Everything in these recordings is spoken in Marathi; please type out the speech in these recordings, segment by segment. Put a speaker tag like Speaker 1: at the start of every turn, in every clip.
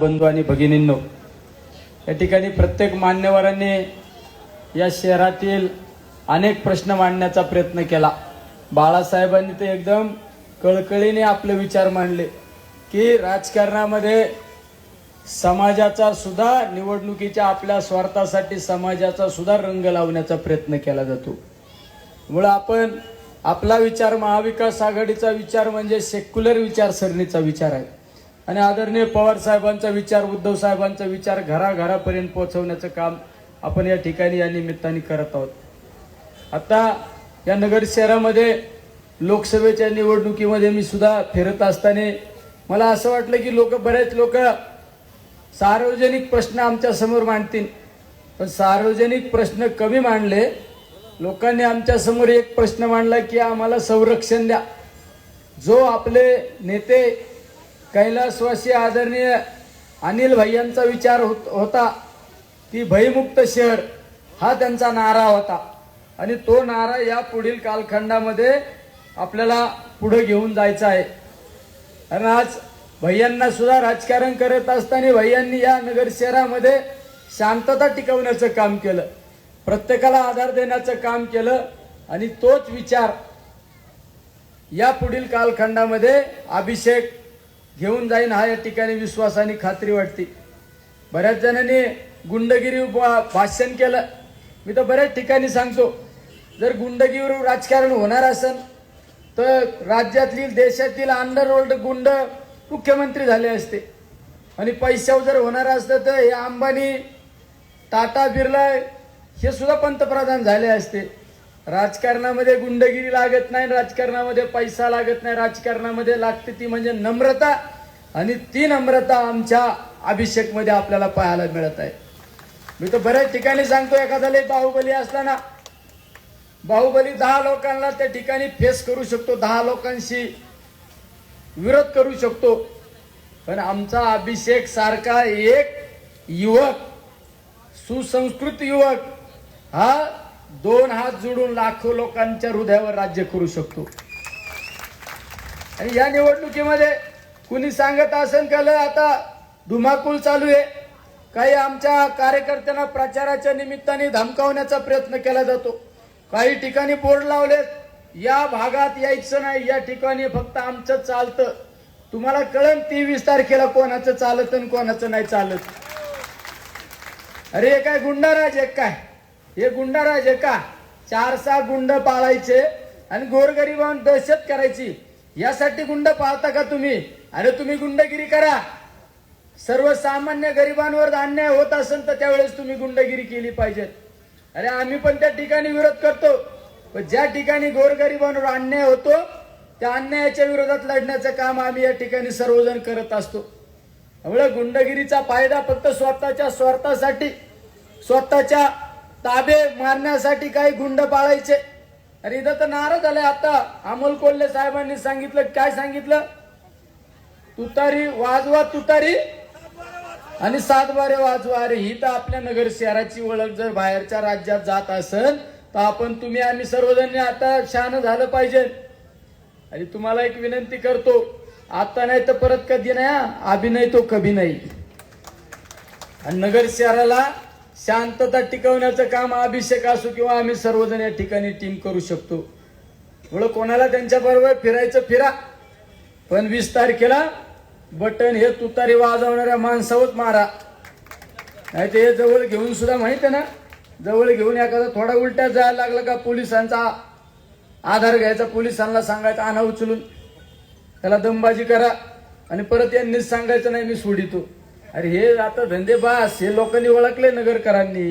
Speaker 1: बंधू आणि भगिनींनो या ठिकाणी प्रत्येक मान्यवरांनी या शहरातील अनेक प्रश्न मांडण्याचा प्रयत्न केला. बाळासाहेबांनी ते एकदम कळकळीने आपले विचार मांडले की राजकारणामध्ये समाजाचा सुद्धा निवडणुकीच्या आपल्या स्वार्थासाठी समाजाचा सुद्धा रंग लावण्याचा प्रयत्न केला जातो. मुळे आपण आपला विचार महाविकास आघाडीचा विचार म्हणजे सेक्युलर विचारसरणीचा विचार आहे. आणि आदरणीय पवार साहेबांचा विचार उद्धव साहेबांचा विचार घराघरापर्यंत पोहोचवण्याचं काम आपण या ठिकाणी या निमित्ताने करत आहोत. आता या नगर शहरामध्ये लोकसभेच्या निवडणुकीमध्ये मी सुद्धा फिरत असताना मला असं वाटलं की लोक बरेच लोक सार्वजनिक प्रश्न आमच्यासमोर मांडतील. पण सार्वजनिक प्रश्न कमी मांडले. लोकांनी आमच्यासमोर एक प्रश्न मांडला की आम्हाला संरक्षण द्या. जो आपले नेते कैलासवासी आदरणीय अनिल भैयांचा विचार होत होता की भयमुक्त शहर हा त्यांचा नारा होता. आणि तो नारा या पुढील कालखंडामध्ये आपल्याला पुढे घेऊन जायचा आहे. कारण आज भैयांना सुद्धा राजकारण करत असताना भैयांनी या नगर शहरामध्ये शांतता टिकवण्याचं काम केलं. प्रत्येकाला आधार देण्याचं काम केलं. आणि तोच विचार या पुढील कालखंडामध्ये अभिषेक घेऊन जाईन हा या ठिकाणी विश्वास आणि खात्री वाटते. बऱ्याच जणांनी गुंडगिरी भाषण केलं. मी तर बऱ्याच ठिकाणी सांगतो जर गुंडगिरीवर राजकारण होणार असेल तर राज्यातील देशातील अंडरवर्ल्ड गुंड मुख्यमंत्री झाले असते. आणि पैशावर जर होणार असतं तर हे अंबानी टाटा बिर्ला हे सुद्धा पंतप्रधान झाले असते. राजकारणामध्ये गुंडगिरी लागत नाही राजकारणामध्ये पैसा लागत नाही राजकारणामध्ये लागते ती म्हणजे नम्रता. आणि ती नम्रता आमच्या अभिषेकमध्ये आपल्याला पाहायला मिळत आहे. मी तर बऱ्याच ठिकाणी सांगतो एखाद्याला बाहुबली असताना बाहुबली दहा लोकांना त्या ठिकाणी फेस करू शकतो दहा लोकांशी विरोध करू शकतो. पण आमचा अभिषेक सारखा एक युवक सुसंस्कृत युवक हा दोन हात जोडून लाखो लोकांच्या हृदयावर राज्य करू शकतो. आणि या निवडणुकीमध्ये कुणी सांगत असेल का लय आता धुमाकूल चालू आहे. काही आमच्या कार्यकर्त्यांना प्रचाराच्या निमित्ताने धमकावण्याचा प्रयत्न केला जातो. काही ठिकाणी बोर्ड लावलेत या भागात यायचं नाही या ठिकाणी फक्त आमचं चालतं. तुम्हाला कळन तेवीस तारखेला कोणाचं चालत आणि कोणाचं नाही चालत. अरे हे काय गुंडाराज एक काय? हे गुंडाराज आहे का? चार सहा गुंड पाळायचे आणि गोरगरिबांवर दहशत करायची. यासाठी गुंड पाळता का तुम्ही? अरे तुम्ही गुंडगिरी करा. सर्वसामान्य गरिबांवर अन्याय होत असेल तर त्यावेळेस तुम्ही गुंडगिरी केली पाहिजे अरे आम्ही पण त्या ठिकाणी विरोध करतो. पण ज्या ठिकाणी गोरगरिबांवर अन्याय होतो त्या अन्यायाच्या विरोधात लढण्याचं काम आम्ही या ठिकाणी सर्वजण करत असतो. त्यामुळे गुंडगिरीचा फायदा फक्त स्वतःच्या स्वार्थासाठी स्वतःच्या ताबे मारण्यासाठी काही गुंड पाळायचे. अरे इथं तर नाराज झाले आता. अमोल कोल्हे साहेबांनी सांगितलं काय सांगितलं? तुतारी वाजवा तुतारी आणि सातबारे वाजवा. अरे ही तर आपल्या नगर शहराची ओळख. जर बाहेरच्या राज्यात जात असेल तर आपण तुम्ही आम्ही सर्वजण आता शान झालं पाहिजे. आणि तुम्हाला एक विनंती करतो. आता नाही तर परत कधी नाही हा. अभिनय तो कभी नाही. आणि नगर शहराला शांतता टिकवण्याचं काम अभिषेक असो किंवा आम्ही सर्वजण या ठिकाणी टीम करू शकतो. मुळे कोणाला त्यांच्या बरोबर फिरायचं फिरा. पण वीस तारखेला बटन हे तुतारी वाजवणाऱ्या माणसावरच मारा. नाही ते हे जवळ घेऊन सुद्धा माहीत आहे ना? जवळ घेऊन एखादा थोडा उलट्या जायला लागला का पोलिसांचा आधार घ्यायचा पोलिसांना सांगायचा आणा उचलून. त्याला दमबाजी करा. आणि परत यांनीच सांगायचं नाही मी सोडितो. अरे हे आता धंदे बास हे लोकांनी ओळखले नगरकरांनी.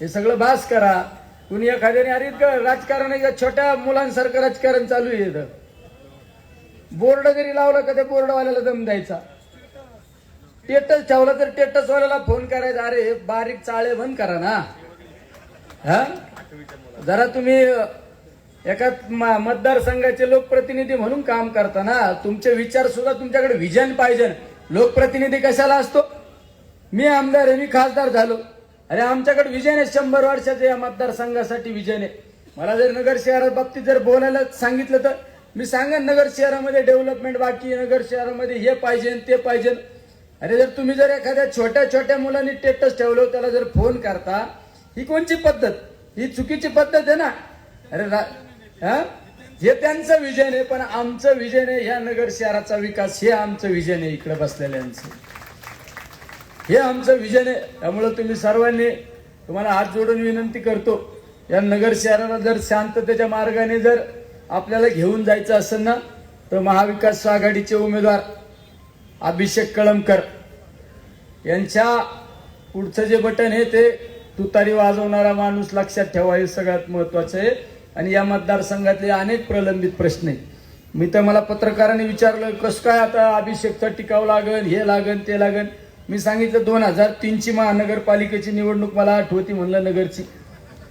Speaker 1: हे सगळं बास करा. कुणी एखाद्याने अरे राजकारण आहे छोट्या मुलांसारखं राजकारण चालू आहे बोर्ड जरी लावलं का त्या बोर्डवाल्याला दम द्यायचा. टेटस ठेवला तर टेटस वाल्याला फोन करायचा अरे बारीक चाळे बंद करा ना. हा? जरा तुम्ही एका मतदारसंघाचे लोकप्रतिनिधी म्हणून काम करता ना तुमचे विचार सुद्धा तुमच्याकडे विजन पाहिजे. लोकप्रतिनिधी कशाला असतो? मी आमदार आहे मी खासदार झालो. अरे आमच्याकडे विजय नाही शंभर वर्षाचे या मतदारसंघासाठी विजय नाही. मला जर नगर शहरा बाबतीत जर बोलायला सांगितलं तर मी सांगेन नगर शहरामध्ये डेव्हलपमेंट बाकी नगर शहरामध्ये हे पाहिजे ते पाहिजे. अरे जर तुम्ही जर एखाद्या छोट्या छोट्या मुलांनी टेटस ठेवलं त्याला जर फोन करता ही कोणची पद्धत? ही चुकीची पद्धत आहे ना? अरे रा- हा? हे त्यांचं विजन आहे पण आमचं विजन आहे ह्या नगर शहराचा विकास हे आमचं विजन आहे इकडे बसलेल्यांचं. हे आमचं विजन आहे त्यामुळं तुम्ही सर्वांनी तुम्हाला हात जोडून विनंती करतो या नगर शहराला जर शांततेच्या मार्गाने जर आपल्याला घेऊन जायचं असेल ना तर महाविकास आघाडीचे उमेदवार अभिषेक कळमकर यांच्या पुढचं जे बटन आहे ते तुतारी वाजवणारा माणूस लक्षात ठेवा हे सगळ्यात महत्वाचं आहे. आणि या मतदारसंघातले अनेक प्रलंबित प्रश्न आहेत. मी तर मला पत्रकारांनी विचारलं कसं काय आता अभिषेकचं टिकाव लागन हे लागन ते लागन? मी सांगितलं दोन हजार तीनची महानगरपालिकेची निवडणूक मला आठवती म्हणलं नगरची.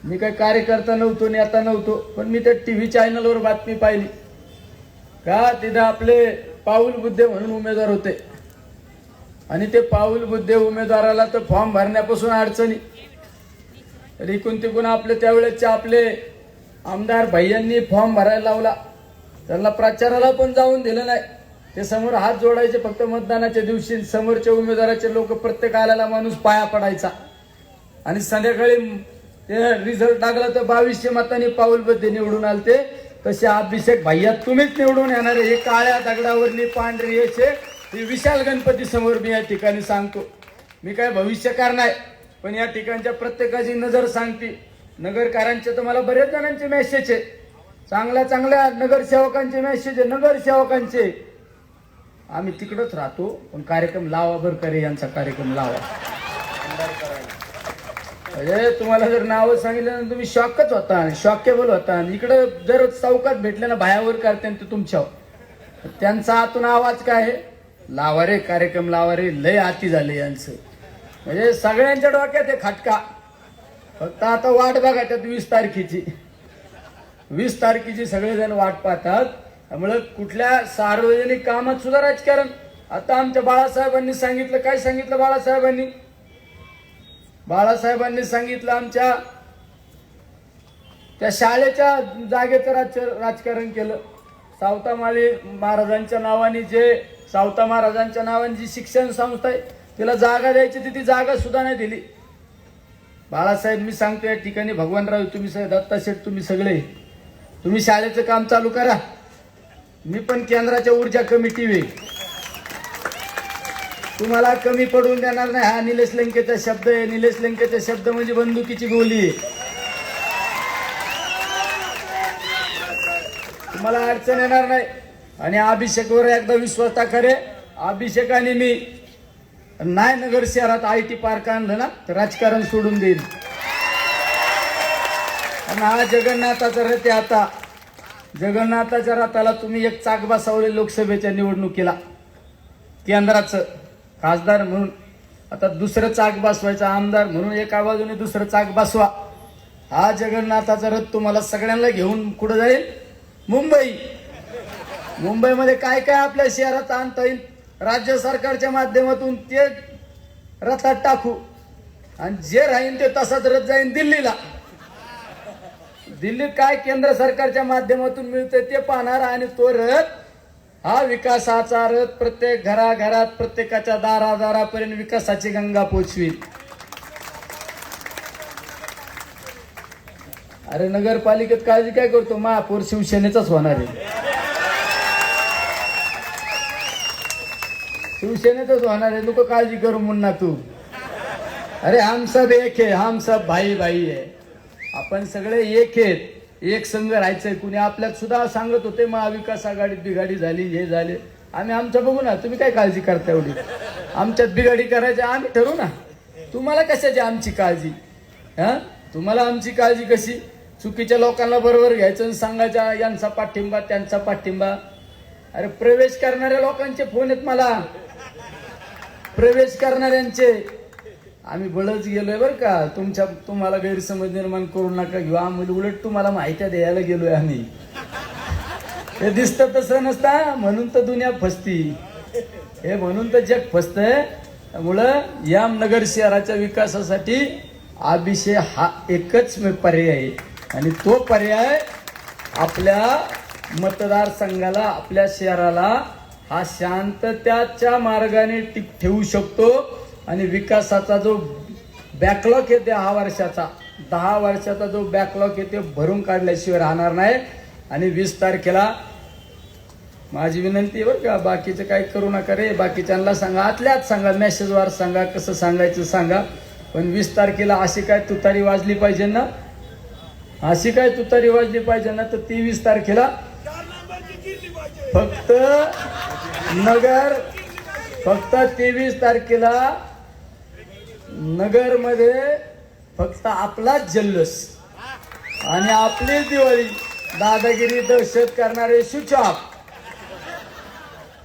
Speaker 1: मी काही कार्यकर्ता नव्हतो नेता नव्हतो पण मी त्या टी व्ही चॅनलवर बातमी पाहिली. का? तिथं आपले पाऊल बुद्धे म्हणून उमेदवार होते. आणि ते पाऊल बुद्धे उमेदवाराला तर फॉर्म भरण्यापासून अडचणी. तर इकून तिकून आपले त्यावेळेसचे आपले आमदार भैयांनी फॉर्म भरायला लावला. त्यांना प्रचाराला पण जाऊन दिलं नाही. ते समोर हात जोडायचे फक्त मतदानाच्या दिवशी. समोरच्या उमेदवाराचे लोक प्रत्येक आल्याला माणूस पाया पडायचा. आणि संध्याकाळी ते रिझल्ट लागला तर बावीसशे मतांनी पाऊलबद्दे निवडून आलते. तसे अभिषेक भैया तुम्हीच निवडून येणार आहे. हे काळ्या दगडावरली पांढरी याचे हे विशाल गणपती समोर मी या ठिकाणी सांगतो. मी काय भविष्यकार नाही पण या ठिकाणच्या प्रत्येकाची नजर सांगते. नगरकारांचे तर मला बरेच जणांचे मेसेज आहे चांगल्या चांगल्या नगरसेवकांचे मेसेज आहे नगरसेवकांचे. आम्ही तिकडंच राहतो पण कार्यक्रम लावा बरं करे यांचा कार्यक्रम लावा. म्हणजे तुम्हाला जर नावं सांगितलं ना तुम्ही शॉकच होता शॉकेबल होता. इकडं जर चौकात भेटले ना बायावर करते ते तुमच्यावर. त्यांचा आतून आवाज काय आहे? लावा रे कार्यक्रम लावा रे लय आती झाले यांचं. म्हणजे सगळ्यांच्या डोक्यात आहे खटका. फक्त आता वाट बघा त्यात वीस तारखेची. वीस तारखेची सगळेजण वाट पाहतात. त्यामुळे कुठल्या सार्वजनिक कामात सुद्धा राजकारण. आता आमच्या बाळासाहेबांनी सांगितलं काय सांगितलं बाळासाहेबांनी? बाळासाहेबांनी सांगितलं आमच्या त्या शाळेच्या जागेचं राज राजकारण केलं. सावतामाळी महाराजांच्या नावाने जे सावता महाराजांच्या नावाने जी शिक्षण संस्था आहे तिला जागा द्यायची ती ती जागा सुद्धा नाही दिली. बाळासाहेब मी सांगतो या ठिकाणी भगवानराव तुम्ही सगळे दत्ता शेठ तुम्ही सगळे. तुम्ही शाळेचं काम चालू करा. मी पण केंद्राच्या ऊर्जा कमिटी वे तुम्हाला कमी पडून देणार नाही हा निलेश लंकेचा शब्द आहे. निलेश लंकेचा शब्द म्हणजे बंदुकीची गोली आहे. तुम्हाला अडचण येणार नाही. आणि अभिषेकवर एकदा विश्वास टाकरे अभिषेकाने अभिषेक आणि मी नाही नगर शहरात आय टी पार्क आणलं ना तर राजकारण सोडून देईल. आणि हा जगन्नाथाचा रथ आता. जगन्नाथाच्या रथाला तुम्ही एक चाक बसवले लोकसभेच्या निवडणुकीला. केंद्राचं खासदार म्हणून. आता दुसरं चाक बसवायचं आमदार म्हणून एका बाजूने दुसरं चाक बसवा. हा जगन्नाथाचा रथ तुम्हाला सगळ्यांना घेऊन कुठं जाईल? मुंबई. मुंबईमध्ये काय काय आपल्या शहरात आणता येईल? राज्य सरकारच्या माध्यमातून ते रथात टाकू. आणि जे राहीन ते तसाच रथ जाईन दिल्लीला. दिल्लीत काय केंद्र सरकारच्या माध्यमातून मिळते ते पाहणार आणि तो रथ हा विकासाचा रथ प्रत्येक घराघरात प्रत्येकाच्या दारादारापर्यंत विकासाची गंगा पोचवी अरे नगरपालिकेत काळजी काय करतो? महापौर शिवसेनेचाच होणार आहे. शिवसेनेतच होणार आहे. नको काळजी करू मुन्ना तू. अरे हम सब एक आहे हम सब भाई भाई आहे आपण सगळे एक आहेत. एक संघ राहायचंय. कुणी आपल्यात सुद्धा सांगत होते महाविकास आघाडीत बिघाडी झाली हे झाले. आम्ही आमचं बघू ना. तुम्ही काय काळजी करता एवढी? आमच्यात बिघाडी करायची आम्ही ठरवू ना. तुम्हाला कशाची आमची काळजी? हा? तुम्हाला आमची काळजी कशी? चुकीच्या लोकांना बरोबर घ्यायचं आणि सांगायचं यांचा पाठिंबा त्यांचा पाठिंबा. अरे प्रवेश करणाऱ्या लोकांचे फोन आहेत मला. प्रवेश करणाऱ्यांचे. आम्ही बळच गेलोय बरं का. तुमच्या तुम्हाला गैरसमज निर्माण करू नका घेऊ आम्ही उलट तुम्हाला माहित्या द्यायला गेलोय आम्ही. हे दिसतं तसं नसता म्हणून तर दुनिया फसती. हे म्हणून तर जग फसतंय. त्यामुळं यामनगर शहराच्या विकासासाठी अभिषेक हा एकच पर्याय आहे. आणि तो पर्याय आपल्या मतदारसंघाला आपल्या शहराला हा शांततेच्या मार्गाने टिक ठेवू शकतो आणि विकासाचा जो बॅकलॉग येते दहा वर्षाचा दहा वर्षाचा जो बॅकलॉग येते भरून काढल्याशिवाय राहणार नाही. आणि वीस तारखेला माझी विनंती आहे बरं का बाकीचं काही करू नका रे. बाकीच्यांना सांगा आतल्याच सांगा मेसेजवर सांगा कसं सांगायचं सांगा. पण वीस तारखेला अशी काय तुतारी वाजली पाहिजे ना? अशी काय तुतारी वाजली पाहिजे ना? तर ती वीस तारखेला फक्त नगर फक्त तेवीस तारखेला नगरमध्ये फक्त आपलाच जल्लोष. आणि आपलीच दिवाळी दादागिरी दहशत करणारे शुचाप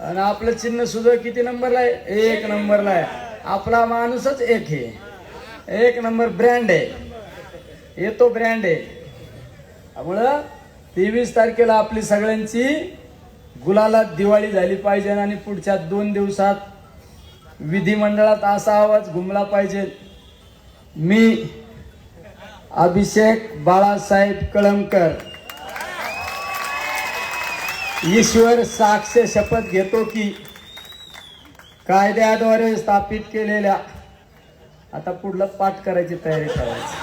Speaker 1: आणि आपलं चिन्ह सुद्धा किती नंबरला आहे? एक नंबरला आहे. आपला माणूसच एक आहे. एक नंबर ब्रँड आहे. येतो ब्रँड आहे. त्यामुळं तेवीस तारखेला आपली सगळ्यांची गुलाला दिवाळी झाली पाहिजे आणि पुढच्या दोन दिवसात विधिमंडळात असा आवाज घुमला पाहिजे. मी अभिषेक बाळासाहेब कळमकर. ईश्वर साक्ष शपथ घेतो की कायद्याद्वारे स्थापित केलेल्या आता पुढलं पाठ करायची तयारी करायची.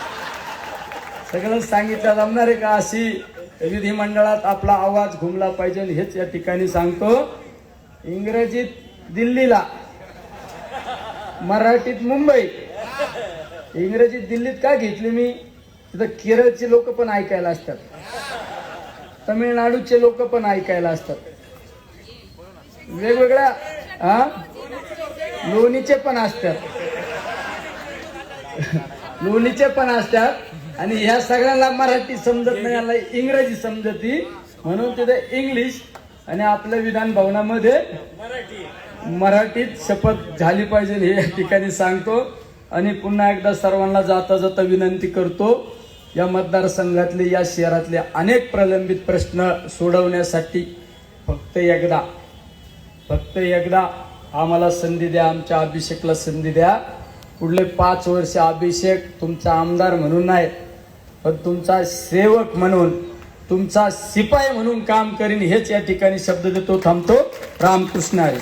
Speaker 1: सगळं सांगितलं जमणार आहे का अशी विधिमंडळात आपला आवाज घुमला पाहिजे हेच या ठिकाणी सांगतो. इंग्रजीत दिल्लीला मराठीत मुंबई. इंग्रजीत दिल्लीत का घेतली मी? तिथं केरळचे लोक पण ऐकायला असतात. तमिळनाडूचे लोक पण ऐकायला असतात. वेगवेगळ्या हा लोणीचे पण असतात. लोणीचे पण असतात. आणि ह्या सगळ्यांना मराठी समजत नाही याला इंग्रजी समजती म्हणून तिथे इंग्लिश आणि आपल्या विधान भवनामध्ये मराठीत शपथ झाली पाहिजे हे या ठिकाणी सांगतो. आणि पुन्हा एकदा सर्वांना जाता जाता विनंती करतो या मतदारसंघातले या शहरातले अनेक प्रलंबित प्रश्न सोडवण्यासाठी फक्त एकदा फक्त एकदा आम्हाला संधी द्या आमच्या अभिषेकला संधी द्या. पुढले पाच वर्ष अभिषेक तुमचा आमदार म्हणून नाही पण तुमचा सेवक म्हणून तुमचा शिपाई म्हणून काम करीन हेच या ठिकाणी शब्द देतो थांबतो. रामकृष्ण हरी.